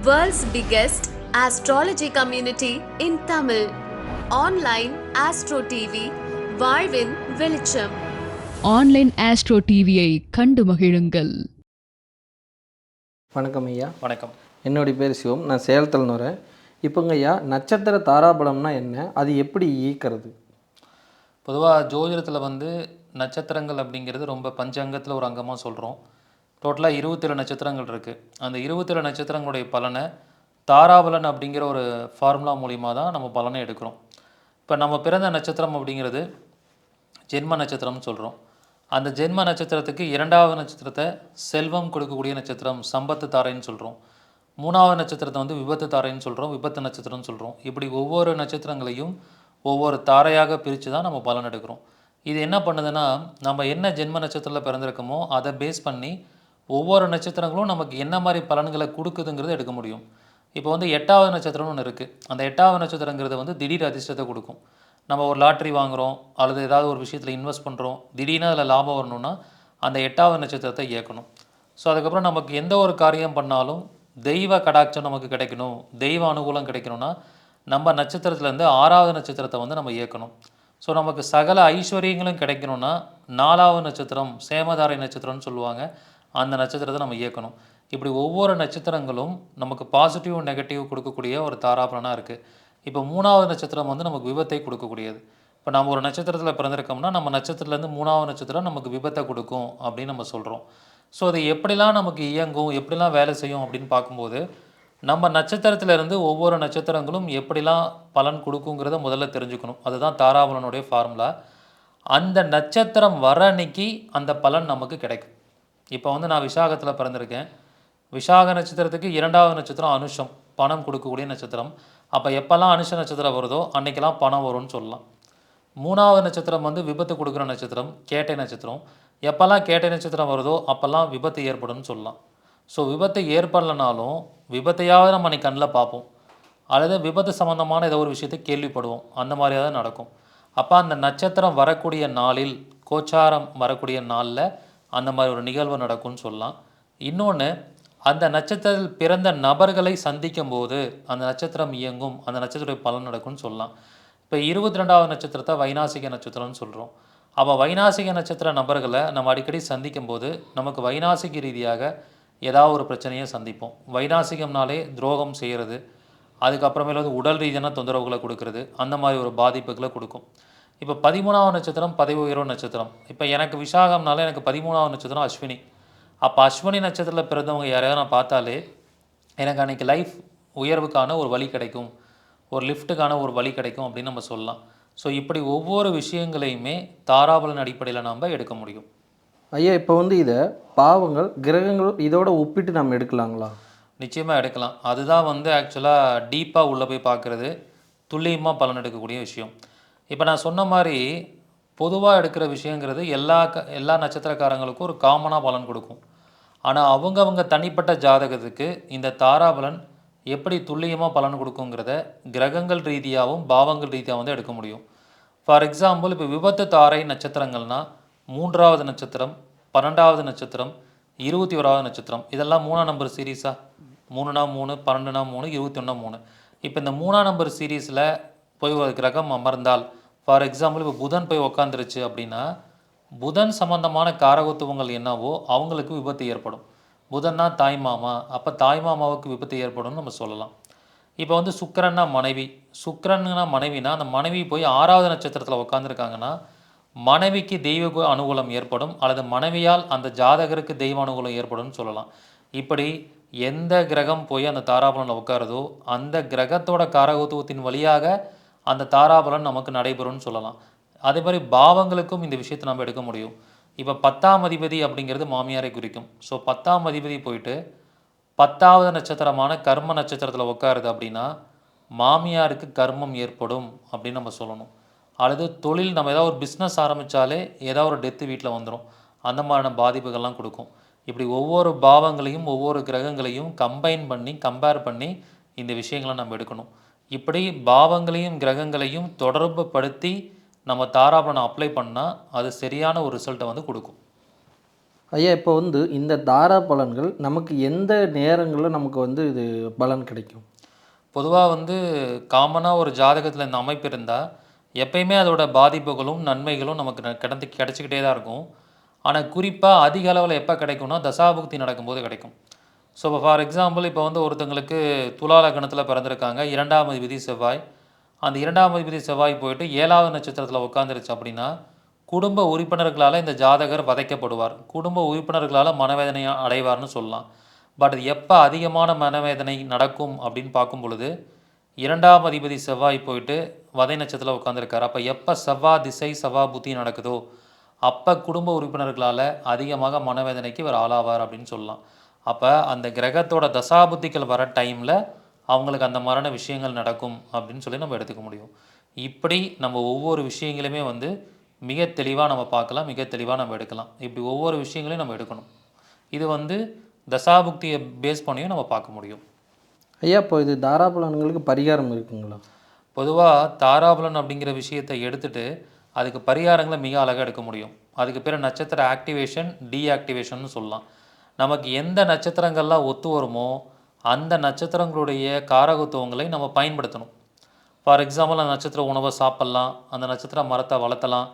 World's biggest astrology community in Tamil. Online Astro TV, வாழ்வின் வெளிச்சம் online astro டிவியை கண்டு மகிழுங்கள். வணக்கம் ஐயா. வணக்கம். என்னுடைய பேர் சிவம். நான் சேலத்தில் வரேன் இப்போங்க ஐயா நட்சத்திர தாராபலம்னா என்ன? அது எப்படி இயக்கிறது? பொதுவாக ஜோதிடத்தில் வந்து நட்சத்திரங்கள் அப்படிங்கிறது ரொம்ப பஞ்சங்கத்தில் ஒரு அங்கமாக சொல்கிறோம் டோட்டலாக இருபத்தேழு நட்சத்திரங்கள் இருக்குது அந்த இருபத்தேழு நட்சத்திரங்களுடைய பலனை தாராபலன் அப்படிங்கிற ஒரு ஃபார்முலா மூலிமா தான் நம்ம பலனை எடுக்கிறோம். இப்போ நம்ம பிறந்த நட்சத்திரம் அப்படிங்கிறது ஜென்ம நட்சத்திரம்னு சொல்கிறோம் அந்த ஜென்ம நட்சத்திரத்துக்கு இரண்டாவது நட்சத்திரத்தை செல்வம் கொடுக்கக்கூடிய நட்சத்திரம் சம்பத்து தாரைன்னு சொல்கிறோம் மூணாவது நட்சத்திரத்தை வந்து விபத்து தாரைன்னு சொல்கிறோம் விபத்து நட்சத்திரம்னு சொல்கிறோம் இப்படி ஒவ்வொரு நட்சத்திரங்களையும் ஒவ்வொரு தாரையாக பிரித்து தான் நம்ம பலன் எடுக்கிறோம். இது என்ன பண்ணுதுன்னா நம்ம என்ன ஜென்ம நட்சத்திரத்தில் பிறந்திருக்கோமோ அதை பேஸ் பண்ணி ஒவ்வொரு நட்சத்திரங்களும் நமக்கு என்ன மாதிரி பலன்களை கொடுக்குதுங்கிறத எடுக்க முடியும். இப்போ வந்து எட்டாவது நட்சத்திரம்னு ஒன்று இருக்குது அந்த எட்டாவது நட்சத்திரங்கிறது வந்து திடீர் அதிர்ஷ்டத்தை கொடுக்கும். நம்ம ஒரு லாட்ரி வாங்குகிறோம் அல்லது ஏதாவது ஒரு விஷயத்தில் இன்வெஸ்ட் பண்ணுறோம் திடீர்னு அதில் லாபம் வரணும்னா அந்த எட்டாவது நட்சத்திரத்தை இயக்கணும். ஸோ அதுக்கப்புறம் நமக்கு எந்த ஒரு காரியம் பண்ணாலும் தெய்வ கடாட்சம் நமக்கு கிடைக்கணும் தெய்வ அனுகூலம் கிடைக்கணும்னா நம்ம நட்சத்திரத்துலேருந்து ஆறாவது நட்சத்திரத்தை வந்து நம்ம இயக்கணும். ஸோ நமக்கு சகல ஐஸ்வர்யங்களும் கிடைக்கணும்னா நாலாவது நட்சத்திரம் சேமதாரை நட்சத்திரம்னு சொல்லுவாங்க. அந்த நட்சத்திரத்தை நம்ம இயக்கணும். இப்படி ஒவ்வொரு நட்சத்திரங்களும் நமக்கு பாசிட்டிவ் நெகட்டிவ் கொடுக்கக்கூடிய ஒரு தாராபலனாக இருக்குது இப்போ மூணாவது நட்சத்திரம் வந்து நமக்கு விபத்தை கொடுக்கக்கூடியது. இப்போ நம்ம ஒரு நட்சத்திரத்தில் பிறந்திருக்கோம்னா நம்ம நட்சத்திரத்துலேருந்து மூணாவது நட்சத்திரம் நமக்கு விபத்தை கொடுக்கும் அப்படின்னு நம்ம சொல்கிறோம் ஸோ அது எப்படிலாம் நமக்கு இயங்கும் எப்படிலாம் வேலை செய்யும் அப்படின்னு பார்க்கும்போது நம்ம நட்சத்திரத்திலேருந்து ஒவ்வொரு நட்சத்திரங்களும் எப்படிலாம் பலன் கொடுக்குங்கிறத முதல்ல தெரிஞ்சுக்கணும். அதுதான் தாராபலனுடைய ஃபார்முலா அந்த நட்சத்திரம் வர அன்னைக்கு அந்த பலன் நமக்கு கிடைக்கும். இப்போ வந்து நான் விசாகத்தில் பிறந்திருக்கேன். விசாக நட்சத்திரத்துக்கு இரண்டாவது நட்சத்திரம் அனுஷம் பணம் கொடுக்கக்கூடிய நட்சத்திரம். அப்போ எப்போல்லாம் அனுஷ நட்சத்திரம் வருதோ அன்றைக்கெல்லாம் பணம் வரும்னு சொல்லலாம். மூணாவது நட்சத்திரம் வந்து விபத்து கொடுக்குற நட்சத்திரம் கேட்டை நட்சத்திரம். எப்போல்லாம் கேட்டை நட்சத்திரம் வருதோ அப்போல்லாம் விபத்து ஏற்படும்னு சொல்லலாம். ஸோ விபத்து ஏற்படலைனாலும் விபத்தையாவது நம்ம அன்றைக்கி கண்ணில் பார்ப்போம். அல்லது விபத்து சம்மந்தமான ஏதோ ஒரு விஷயத்தை கேள்விப்படுவோம். அந்த மாதிரியாக தான் நடக்கும். அப்போ அந்த நட்சத்திரம் வரக்கூடிய நாளில் கோச்சாரம் வரக்கூடிய நாளில் அந்த மாதிரி ஒரு நிகழ்வு நடக்கும்னு சொல்லலாம். இன்னொன்று அந்த நட்சத்திரத்தில் பிறந்த நபர்களை சந்திக்கும் போது அந்த நட்சத்திரம் இயங்கும் அந்த நட்சத்திர பலன் நடக்கும்னு சொல்லலாம். இப்போ இருபத்தி ரெண்டாவது நட்சத்திரத்தை வைநாசிக நட்சத்திரம்னு சொல்கிறோம் அப்போ வைநாசிக நட்சத்திர நபர்களை நம்ம அடிக்கடி சந்திக்கும் போது நமக்கு வைநாசிக ரீதியாக ஏதாவது ஒரு பிரச்சனையை சந்திப்போம். வைநாசிகம்னாலே துரோகம் செய்கிறது அதுக்கப்புறமேல வந்து உடல் ரீதியான தொந்தரவுகளை கொடுக்கறது அந்த மாதிரி ஒரு பாதிப்புகளை கொடுக்கும். இப்போ பதிமூணாவது நட்சத்திரம் பதவி உயர்வு நட்சத்திரம். இப்போ எனக்கு விசாகம்னால எனக்கு பதிமூணாவது நட்சத்திரம் அஸ்வினி. அப்போ அஸ்வினி நட்சத்திரத்தில் பிறந்தவங்க யாரையாவது நான் பார்த்தாலே எனக்கு அன்றைக்கி லைஃப் உயர்வுக்கான ஒரு வழி கிடைக்கும். ஒரு லிஃப்ட்டுக்கான ஒரு வழி கிடைக்கும் அப்படின்னு நம்ம சொல்லலாம். ஸோ இப்படி ஒவ்வொரு விஷயங்களையுமே தாராபலன் அடிப்படையில் நாம் எடுக்க முடியும். ஐயா இப்போ வந்து இதை பாவங்கள் கிரகங்கள் இதோட ஒப்பிட்டு நம்ம எடுக்கலாங்களா? நிச்சயமாக எடுக்கலாம். அதுதான் வந்து ஆக்சுவலாக டீப்பாக உள்ளே போய் பார்க்குறது துல்லியமாக பலன் எடுக்கக்கூடிய விஷயம். இப்போ நான் சொன்ன மாதிரி பொதுவாக எடுக்கிற விஷயங்கிறது எல்லா க எல்லா நட்சத்திரக்காரங்களுக்கும் ஒரு காமனாக பலன் கொடுக்கும். ஆனால் அவங்கவங்க தனிப்பட்ட ஜாதகத்துக்கு இந்த தாராபலன் எப்படி துல்லியமாக பலன் கொடுக்குங்கிறத கிரகங்கள் ரீதியாகவும் பாவங்கள் ரீதியாக வந்து எடுக்க முடியும். ஃபார் எக்ஸாம்பிள் இப்போ விபத்து தாரை நட்சத்திரங்கள்னா மூன்றாவது நட்சத்திரம் பன்னெண்டாவது நட்சத்திரம் இருபத்தி ஓராவது நட்சத்திரம். இதெல்லாம் மூணாம் நம்பர் சீரீஸா மூணுனா மூணு பன்னெண்டுனா மூணு இருபத்தி ஒன்றா மூணு. இப்போ இந்த மூணாம் நம்பர் சீரீஸில் போய் ஒரு கிரகம் அமர்ந்தால் ஃபார் எக்ஸாம்பிள் இப்போ புதன் போய் உக்காந்துருச்சு அப்படின்னா புதன் சம்மந்தமான காரகத்துவங்கள் என்னவோ அவங்களுக்கு விபத்து ஏற்படும். புதன்னா தாய் மாமா அப்போ தாய் மாமாவுக்கு விபத்து ஏற்படும்னு நம்ம சொல்லலாம். இப்போ வந்து சுக்கரன்னா மனைவி. சுக்கரன்னா மனைவினா அந்த மனைவி போய் ஆறாவது நட்சத்திரத்தில் உட்காந்துருக்காங்கன்னா மனைவிக்கு தெய்வ அனுகூலம் ஏற்படும் அல்லது மனைவியால் அந்த ஜாதகருக்கு தெய்வ அனுகூலம் ஏற்படும்னு சொல்லலாம். இப்படி எந்த கிரகம் போய் அந்த தாராபலனில் உட்காருதோ அந்த கிரகத்தோட காரகத்துவத்தின் வழியாக அந்த தாராபலன் நமக்கு நடைபெறும்னு சொல்லலாம். அதே மாதிரி பாவங்களுக்கும் இந்த விஷயத்தை நம்ம எடுக்க முடியும். இப்போ பத்தாம் அதிபதி அப்படிங்கிறது மாமியாரை குறிக்கும். ஸோ பத்தாம் அதிபதி போயிட்டு பத்தாவது நட்சத்திரமான கர்ம நட்சத்திரத்தில் உட்காருது அப்படின்னா மாமியாருக்கு கர்மம் ஏற்படும் அப்படின்னு நம்ம சொல்லணும். அல்லது தொழில் நம்ம ஏதாவது ஒரு பிஸ்னஸ் ஆரம்பித்தாலே ஏதாவது ஒரு டெத்து வீட்டில் வந்துடும் அந்த மாதிரியான பாதிப்புகள்லாம் கொடுக்கும். இப்படி ஒவ்வொரு பாவங்களையும் ஒவ்வொரு கிரகங்களையும் கம்பைன் பண்ணி கம்பேர் பண்ணி இந்த விஷயங்களை நம்ம எடுக்கணும். இப்படி பாவங்களையும் கிரகங்களையும் தொடர்பு படுத்தி நம்ம தாராபலனை அப்ளை பண்ணால் அது சரியான ஒரு ரிசல்ட்டை வந்து கொடுக்கும். ஐயா இப்போ வந்து இந்த தாரா பலன்கள் நமக்கு எந்த நேரங்களில் நமக்கு வந்து இது பலன் கிடைக்கும்? பொதுவாக வந்து காமனாக ஒரு ஜாதகத்தில் இந்த அமைப்பு இருந்தால் எப்பயுமே அதோட பாதிப்புகளும் நன்மைகளும் நமக்கு கிடந்து கிடச்சிக்கிட்டே தான் இருக்கும். ஆனால் குறிப்பாக அதிக அளவில் எப்போ கிடைக்கும்னா தசாபுக்தி நடக்கும்போது கிடைக்கும். ஸோ இப்போ ஃபார் எக்ஸாம்பிள் இப்போ வந்து ஒருத்தங்களுக்கு துலா லக்னத்தில் பிறந்திருக்காங்க. இரண்டாம் அதிபதி செவ்வாய். அந்த இரண்டாம் அதிபதி செவ்வாய் போயிட்டு ஏழாவது நட்சத்திரத்தில் உட்காந்துருச்சு அப்படின்னா குடும்ப உறுப்பினர்களால் இந்த ஜாதகர் வதைக்கப்படுவார். குடும்ப உறுப்பினர்களால் மனவேதனை அடைவார்னு சொல்லலாம். பட் அது எப்போ அதிகமான மனவேதனை நடக்கும் அப்படின்னு பார்க்கும் பொழுது இரண்டாம் அதிபதி செவ்வாய் போயிட்டு வதை நட்சத்திரத்தில் உட்காந்துருக்காரு அப்போ எப்போ செவ்வா திசை செவ்வா புத்தி நடக்குதோ அப்போ குடும்ப உறுப்பினர்களால் அதிகமாக மனவேதனைக்கு இவர் ஆளாவார் அப்படின்னு சொல்லலாம். அப்போ அந்த கிரகத்தோட தசாபுத்திகள் வர டைமில் அவங்களுக்கு அந்த மரண விஷயங்கள் நடக்கும் அப்படின்னு சொல்லி நம்ம எடுத்துக்க முடியும். இப்படி நம்ம ஒவ்வொரு விஷயங்களுமே வந்து மிக தெளிவாக நம்ம பார்க்கலாம் மிக தெளிவாக நம்ம எடுக்கலாம். இப்படி ஒவ்வொரு விஷயங்களையும் நம்ம எடுக்கணும். இது வந்து தசாபுக்தியை பேஸ் பண்ணியும் நம்ம பார்க்க முடியும். ஐயா இப்போ இது தாரா பலன்களுக்கு பரிகாரம் இருக்குங்களா? பொதுவாக தாராபலன் அப்படிங்கிற விஷயத்தை எடுத்துட்டு அதுக்கு பரிகாரங்களை மிக அழகாக எடுக்க முடியும். அதுக்கு பேர் நட்சத்திர ஆக்டிவேஷன் டீஆக்டிவேஷன் சொல்லலாம். நமக்கு எந்த நட்சத்திரங்கள்லாம் ஒத்து வருமோ அந்த நட்சத்திரங்களுடைய காரகத்துவங்களை நம்ம பயன்படுத்தணும். ஃபார் எக்ஸாம்பிள் அந்த நட்சத்திர உணவை சாப்பிட்லாம் அந்த நட்சத்திர மரத்தை வளர்த்தலாம்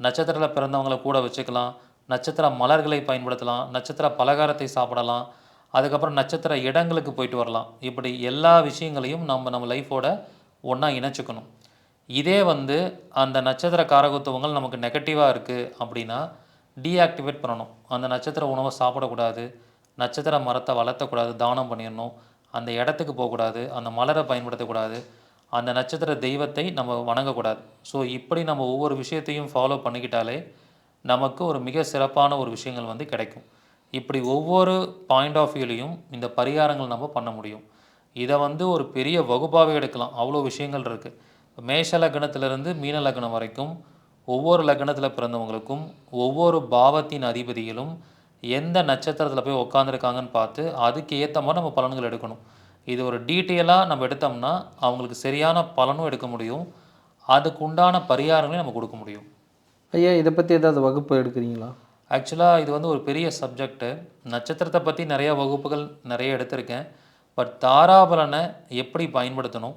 நட்சத்திரத்தில் பிறந்தவங்களை கூட வச்சுக்கலாம் நட்சத்திர மலர்களை பயன்படுத்தலாம் நட்சத்திர பலகாரத்தை சாப்பிடலாம் அதுக்கப்புறம் நட்சத்திர இடங்களுக்கு போயிட்டு வரலாம். இப்படி எல்லா விஷயங்களையும் நம்ம நம்ம லைஃபோட ஒன்றா இணைச்சிக்கணும். இதே வந்து அந்த நட்சத்திர காரகத்துவங்கள் நமக்கு நெகட்டிவாக இருக்குது அப்படின்னா டீஆக்டிவேட் பண்ணணும். அந்த நட்சத்திர உணவை சாப்பிடக்கூடாது. நட்சத்திர மரத்தை வளர்த்தக்கூடாது. தானம் பண்ணிடணும். அந்த இடத்துக்கு போகக்கூடாது. அந்த மலரை பயன்படுத்தக்கூடாது. அந்த நட்சத்திர தெய்வத்தை நம்ம வணங்கக்கூடாது. ஸோ இப்படி நம்ம ஒவ்வொரு விஷயத்தையும் ஃபாலோ பண்ணிக்கிட்டாலே நமக்கு ஒரு மிக சிறப்பான ஒரு விஷயங்கள் வந்து கிடைக்கும். இப்படி ஒவ்வொரு பாயிண்ட் ஆஃப் வியூலையும் இந்த பரிகாரங்கள் நம்ம பண்ண முடியும். இதை வந்து ஒரு பெரிய வகுப்பாகவே எடுக்கலாம். அவ்வளோ விஷயங்கள் இருக்குது மேஷ லக்னத்திலிருந்து மீன லக்னம் வரைக்கும் ஒவ்வொரு லக்னத்தில் பிறந்தவங்களுக்கும் ஒவ்வொரு பாவத்தின் அதிபதிகளும் எந்த நட்சத்திரத்தில் போய் உட்காந்துருக்காங்கன்னு பார்த்து அதுக்கு ஏற்ற மாதிரி நம்ம பலன்கள் எடுக்கணும். இது ஒரு டீட்டெயிலாக நம்ம எடுத்தோம்னா அவங்களுக்கு சரியான பலனும் எடுக்க முடியும். அதுக்கு உண்டான பரிகாரங்களையும் நம்ம கொடுக்க முடியும். ஐயா இதை பற்றி ஏதாவது வகுப்பு எடுக்கிறீங்களா? ஆக்சுவலாக இது வந்து ஒரு பெரிய சப்ஜெக்ட்டு நட்சத்திரத்தை பற்றி நிறைய வகுப்புகள் நிறைய எடுத்திருக்கேன். பட் தாராபலனை எப்படி பயன்படுத்தணும்?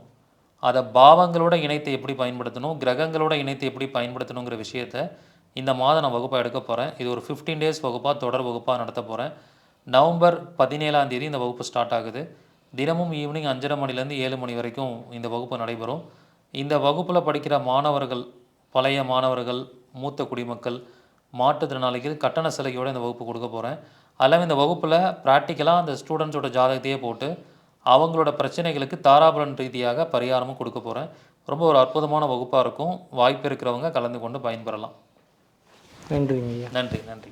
அதை பாவங்களோட இணைத்து எப்படி பயன்படுத்தணும் கிரகங்களோட இணைத்து எப்படி பயன்படுத்தணுங்கிற விஷயத்த இந்த மாதம் நான் வகுப்பாக எடுக்க போகிறேன் இது ஒரு ஃபிஃப்டீன் டேஸ் வகுப்பாக தொடர் வகுப்பாக நடத்த போகிறேன் நவம்பர் பதினேழாம் தேதி இந்த வகுப்பு ஸ்டார்ட் ஆகுது. தினமும் ஈவினிங் அஞ்சரை மணிலேருந்து ஏழு மணி வரைக்கும் இந்த வகுப்பு நடைபெறும். இந்த வகுப்பில் படிக்கிற மாணவர்கள் பழைய மாணவர்கள் மூத்த குடிமக்கள் மாற்றுத்திறனாளிகள் கட்டண சலுகையோட இந்த வகுப்பு கொடுக்க போகிறேன் அதில் இந்த வகுப்பில் ப்ராக்டிக்கலாக அந்த ஸ்டூடெண்ட்ஸோட ஜாதகத்தையே போட்டு அவங்களோட பிரச்சனைகளுக்கு தாராபலன் ரீதியாக பரிகாரமும் கொடுக்க போகிறேன் ரொம்ப ஒரு அற்புதமான வகுப்பாக இருக்கும். வாய்ப்பு இருக்கிறவங்க கலந்து கொண்டு பயன்பெறலாம். நன்றிங்க ஐயா. நன்றி நன்றி.